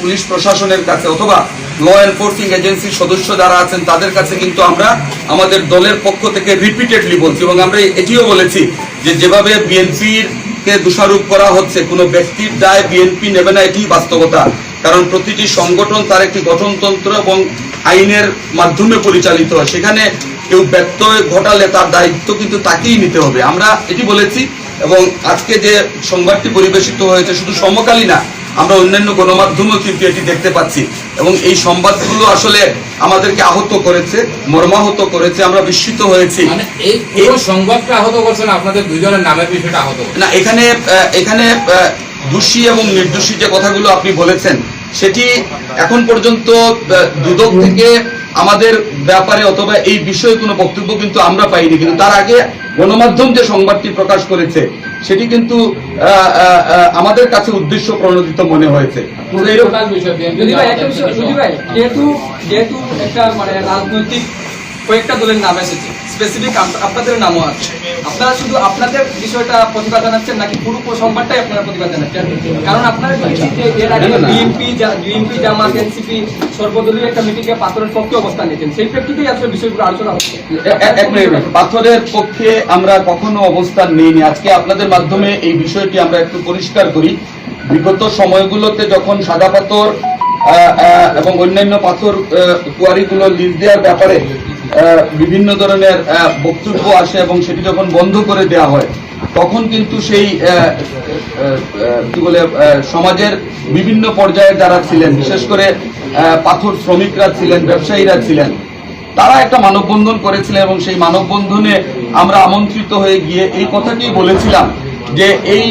Police প্রশাসনের কাছে অথবা ল এনফোর্সিং এজেন্সির সদস্য যারা আছেন, তাদের কাছে কিন্তু আমরা আমাদের দলের পক্ষ থেকে রিপিটেডলি বলছি এবং আমরা এটিও বলেছি যে যেভাবে বিএনপির কে দোষারোপ করা হচ্ছে, কোনো ব্যক্তির দায় বিএনপি নেবে না এটি বাস্তবতা। কারণ প্রতিটি সংগঠন তার একটি গঠনতন্ত্র এবং আইনের মাধ্যমে পরিচালিত হয়। সেখানে কেউ ব্যত্যয় ঘটালে তার দায়িত্ব কিন্তু তাকেই নিতে হবে। আমরা এটি বলেছি এবং আজকে যে সংবাদটি পরিবেশিত হয়েছে, শুধু সমকালী না আমরা অন্যান্য গণমাধ্যমেও কিন্তু এটি দেখতে পাচ্ছি। এবং এই সংবাদগুলো আসলে আমাদেরকে আহত করেছে মর্মাহত করেছে আমরা বিস্মিত হয়েছি। মানে এই সংবাদটা আহত করছেন আপনাদের দুজনের নামের বিষয়টা আহত না এখানে এখানে দোষী এবং নির্দোষী যে কথাগুলো আপনি বলেছেন সেটি এখন পর্যন্ত দুদক থেকে আমাদের ব্যাপারে অথবা এই বিষয়ে কোনো বক্তব্য কিন্তু আমরা পাইনি। কিন্তু তার আগে গণমাধ্যম যে সংবাদটি প্রকাশ করেছে সেটি কিন্তু আহ, আহ, আহ, আমাদের কাছে উদ্দেশ্য প্রণোদিত মনে হয়েছে। যেহেতু একটা মানে রাজনৈতিক কয়েকটা দলের নাম এসেছে। স্পেসিফিক আপনাদের নামও আছে। আপনারা শুধু আপনাদের বিষয়টা প্রতিবাদ জানাচ্ছেন নাকি পুরো সংবাদটাই আপনারা প্রতিবাদ জানাচ্ছেন? কারণ আপনারা যে এর আগে। বিএনপি বিএনপি জামাত এনসিপি সর্বদলীয় একটা মিটিংয়ে পাথরের পক্ষে অবস্থান নিতেন সেই প্রেক্ষিতেই আসলে বিষয়গুলো আলোচনা হচ্ছে। এক মিনিট পাথরের পক্ষে আমরা কখনো অবস্থান নেইনি। আজকে আপনাদের মাধ্যমে এই বিষয়টি আমরা একটু পরিষ্কার করি। বিগত সময়গুলোতে যখন সাদা পাথর এবং অন্যান্য পাথর কুয়ারিগুলো লিজ দেওয়ার ব্যাপারে বিভিন্ন ধরনের বক্তব্য আসে এবং সেটি যখন বন্ধ করে দেওয়া হয়, তখন কিন্তু সেই কি বলে সমাজের বিভিন্ন পর্যায়ে যারা ছিলেন, বিশেষ করে পাথর শ্রমিকরা ছিলেন, ব্যবসায়ীরা ছিলেন, তারা একটা মানববন্ধন করেছিলেন এবং সেই মানববন্ধনে আমরা আমন্ত্রিত হয়ে গিয়ে এই কথাটি বলেছিলাম যে এই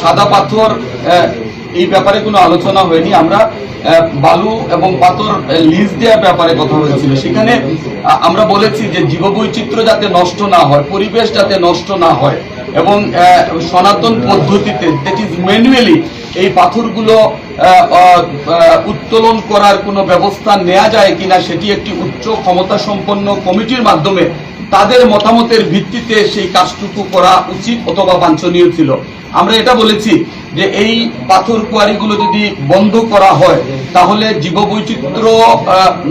সাদা পাথর এই ব্যাপারে কোনো আলোচনা হয়নি। আমরা বালু এবং পাথর লিজ দেওয়ার ব্যাপারে কথা হয়েছিল সেখানে আমরা বলেছি যে জীববৈচিত্র্য যাতে নষ্ট না হয়, পরিবেশ যাতে নষ্ট না হয় এবং সনাতন পদ্ধতিতে দ্যাট ইজ ম্যানুয়ালি এই পাথরগুলো উত্তোলন করার কোনো ব্যবস্থা নেওয়া যায় কিনা, সেটি একটি উচ্চ ক্ষমতা সম্পন্ন কমিটির মাধ্যমে তাদের মতামতের ভিত্তিতে সেই কাজটুকু করা উচিত অথবা বাঞ্ছনীয় ছিল। আমরা এটা বলেছি যে এই পাথর কুয়ারিগুলো যদি বন্ধ করা হয়, তাহলে জীববৈচিত্র্য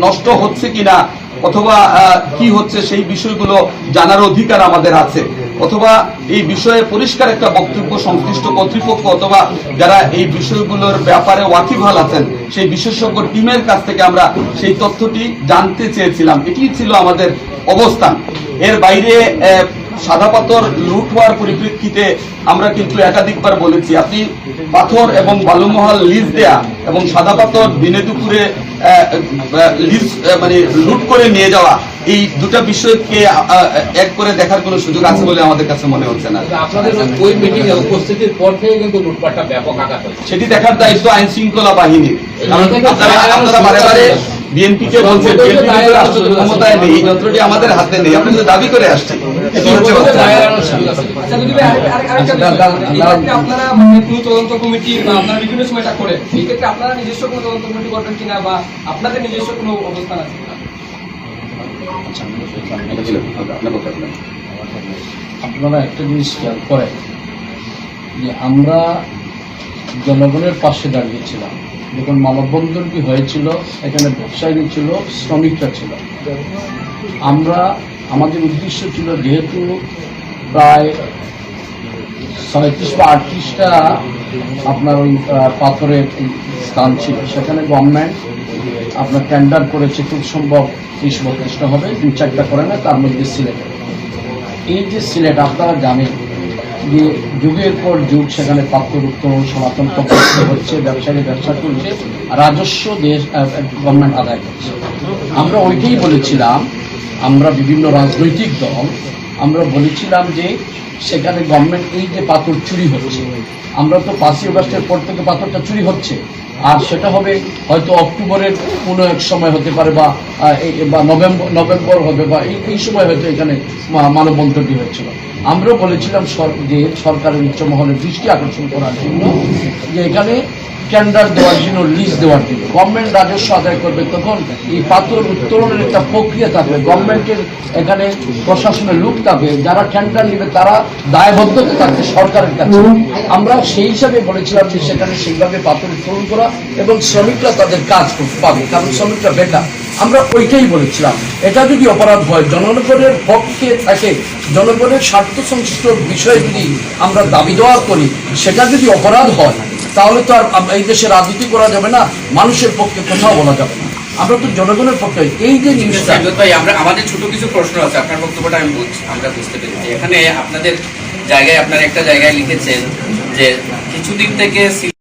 নষ্ট হচ্ছে কিনা অথবা কি হচ্ছে সেই বিষয়গুলো জানার অধিকার আমাদের আছে। অথবা এই বিষয়ে পরিষ্কার একটা বক্তব্য, সংশ্লিষ্ট কর্তৃপক্ষ অথবা যারা এই বিষয়গুলোর ব্যাপারে ওয়াকিবহাল আছেন, সেই বিশেষজ্ঞ টিমের কাছ থেকে আমরা সেই তথ্যটি জানতে চেয়েছিলাম। এটি ছিল আমাদের অবস্থান। এর বাইরে সাদা পাথর লুট হওয়ার পরিপ্রেক্ষিতে আমরা কিন্তু একাধিকবার বলেছি আপনি পাথর এবং বালুমহাল লিজ দেয়া এবং সাদা পাথর দিনে দুপুরে লিজ মানে লুট করে নিয়ে যাওয়া এই দুটা বিষয়কে এক করে দেখার কোনো সুযোগ আছে বলে আমাদের কাছে মনে হচ্ছে না। আপনাদের ওই মিটিং এ উপস্থিতির পর থেকে কিন্তু লুটপাটটা ব্যাপক আঘাত সেটি দেখার দায়িত্ব আইন শৃঙ্খলা বাহিনীর কারণ আপনারা বারে বারে ক্ষমতায় নেই এই যন্ত্রটি আমাদের হাতে নেই কিন্তু দাবি করে। আচ্ছা আপনারা মানে তদন্ত কমিটি বা আপনারা বিভিন্ন সময় এটা করেন এই ক্ষেত্রে আপনারা নিজস্ব কোনো তদন্ত কমিটি করবেন কিনা বা আপনাদের নিজস্ব কোনো অবস্থান আছে কিনা? আপনারা একটা জিনিস খেয়াল করেন যে আমরা জনগণের পাশে দাঁড়িয়েছিলাম যখন মানববন্ধনটি হয়েছিল, এখানে ব্যবসায়ী ছিল, শ্রমিকরা ছিল। আমরা, আমাদের উদ্দেশ্য ছিল যেহেতু প্রায় ছয়ত্রিশ বা আটত্রিশটা আপনার ওই পাথরের স্থান ছিল। সেখানে গভর্নমেন্ট আপনার টেন্ডার করেছে, খুব সম্ভব ত্রিশ বত্রিশটা হবে দুই চারটা করে না, তার মধ্যে সিলেট এই যে সিলেট আপনারা জানেন যে যুগের পর যুগ, সেখানে পাত্র উত্তোলন সনাতন হচ্ছে, ব্যবসায়ী ব্যবসা করছে রাজস্ব দেশ গভর্নমেন্ট আদায় করছে। আমরা ওইটাই বলেছিলাম, আমরা বিভিন্ন রাজনৈতিক দল, আমরা বলেছিলাম যে সেখানে গভর্নমেন্ট এই যে পাথর চুরি হচ্ছে, আমরা তো পাঁচই অগস্টের পর থেকে পাথরটা চুরি হচ্ছে। আর সেটা হবে হয়তো অক্টোবরের কোনো এক সময় হতে পারে বা বা নভেম্বর নভেম্বর হবে বা এই সময় হয়তো এখানে মানববন্ধনটি হচ্ছিল আমরাও বলেছিলাম যে সরকারের উচ্চমহলের দৃষ্টি আকর্ষণ করার জন্য যে এখানে টেন্ডার দেওয়ার জন্য লিজ দেওয়ার জন্য। গভর্নমেন্ট রাজস্ব আদায় করবে তখন এই পাথর উত্তোলনের একটা প্রক্রিয়া থাকবে। গভর্নমেন্টের এখানে প্রশাসনের লোক থাকবে, যারা টেন্ডার নেবে, তারা দায়বদ্ধতা থাকবে সরকারের কাছে। আমরা সেই হিসাবে বলেছিলাম যে সেখানে সেইভাবে পাথর উত্তোলন করা এবং শ্রমিকরা তাদের কাজ পাবে কারণ শ্রমিকরা বেকার। আমরা ওইটাই বলেছিলাম। এটা যদি অপরাধ হয়, জনগণের পক্ষে থাকে, জনগণের স্বার্থ সংশ্লিষ্ট বিষয়ে যদি আমরা দাবি দেওয়া করি, সেটা যদি অপরাধ হয় তাহলে তো আর এই দেশে রাজনীতি করা যাবে না মানুষের পক্ষে কোথাও বলা যাবে না। আমরা তো জনগণের পক্ষে এই যে জিনিসটা ভাই আমরা আমাদের ছোট কিছু প্রশ্ন আছে আপনার বক্তব্যটা আমি বুঝছি আমরা বুঝতে পেরেছি। এখানে আপনাদের জায়গায় আপনার একটা জায়গায় লিখেছেন যে কিছুদিন থেকে